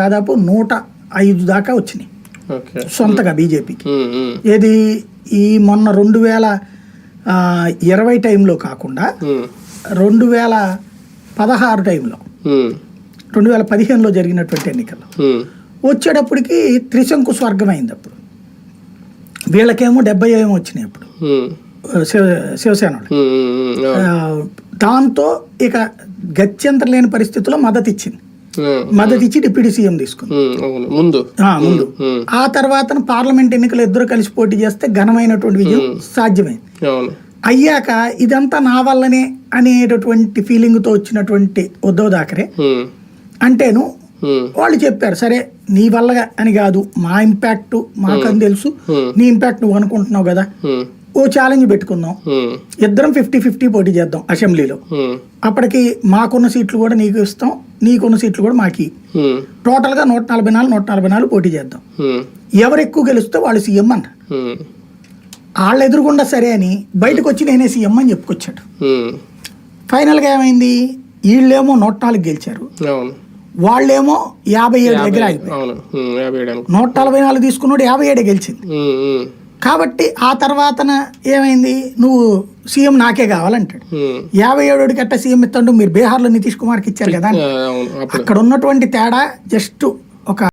దాదాపు నూట ఐదు దాకా వచ్చినాయి. సొంతగా బీజేపీకి. ఏది ఈ మొన్న రెండు వేల ఇరవై టైంలో కాకుండా రెండు వేల పదహారు టైంలో రెండు వేల పదిహేనులో జరిగినటువంటి ఎన్నికల్లో వచ్చేటప్పటికి త్రిశంకు స్వర్గం అయింది అప్పుడు వీళ్ళకేమో డెబ్బై ఏమో వచ్చినాయి అప్పుడు. శివసేన దాంతో ఇక గత్యంతరం లేని పరిస్థితుల్లో మద్దతు ఇచ్చింది. మద్దతు ఇచ్చి డిప్యూటీ సీఎం తీసుకుంది. ముందు. ఆ, ముందు. ఉమ్, ఆ తర్వాత పార్లమెంట్ ఎన్నికలు ఇద్దరు కలిసి పోటీ చేస్తే ఘనమైనటువంటి విజయం సాధ్యమైంది. అయ్యాక ఇదంతా నా వల్లనే అనేటటువంటి ఫీలింగ్తో వచ్చినటువంటి ఉద్ధవ్ థాకరే ఉమ్, అంటేను వాళ్ళు చెప్పారు సరే నీ వల్ల అని కాదు మా ఇంపాక్ట్ మాకని తెలుసు. నీ ఇంపాక్ట్ నువ్వు అనుకుంటున్నావు కదా. ఓ ఛాలెంజ్ పెట్టుకుందాం. ఇద్దరం ఫిఫ్టీ ఫిఫ్టీ పోటీ చేద్దాం అసెంబ్లీలో. అప్పటికి మాకున్న సీట్లు కూడా నీకు ఇస్తాం నీకున్న సీట్లు కూడా మాకి. ఉమ్, టోటల్గా నూట నలభై నాలుగు నూట నలభై నాలుగు పోటీ చేద్దాం. ఎవరు ఎక్కువ గెలిస్తే వాళ్ళు సీఎం అన్నారు. ఉమ్, వాళ్ళు ఎదురుగుండా సరే అని బయటకు వచ్చి నేనే సీఎం అని చెప్పుకొచ్చాడు. ఉమ్, ఫైనల్గా ఏమైంది? వీళ్ళేమో నూట నాలుగు గెలిచారు. వాళ్ళేమో యాభై ఏడు దగ్గర ఆగిపోయారు. నూట నలభై నాలుగు తీసుకున్నాడు యాభై ఏడే గెలిచింది. కాబట్టి ఆ తర్వాతన ఏమైంది? నువ్వు సీఎం నాకే కావాలంటాడు. యాభై ఏడుకి అట్ట సీఎం ఇస్తాడు? మీరు బీహార్లో నితీష్ కుమార్కి ఇచ్చారు కదా అక్కడ ఉన్నటువంటి తేడా జస్ట్ ఒక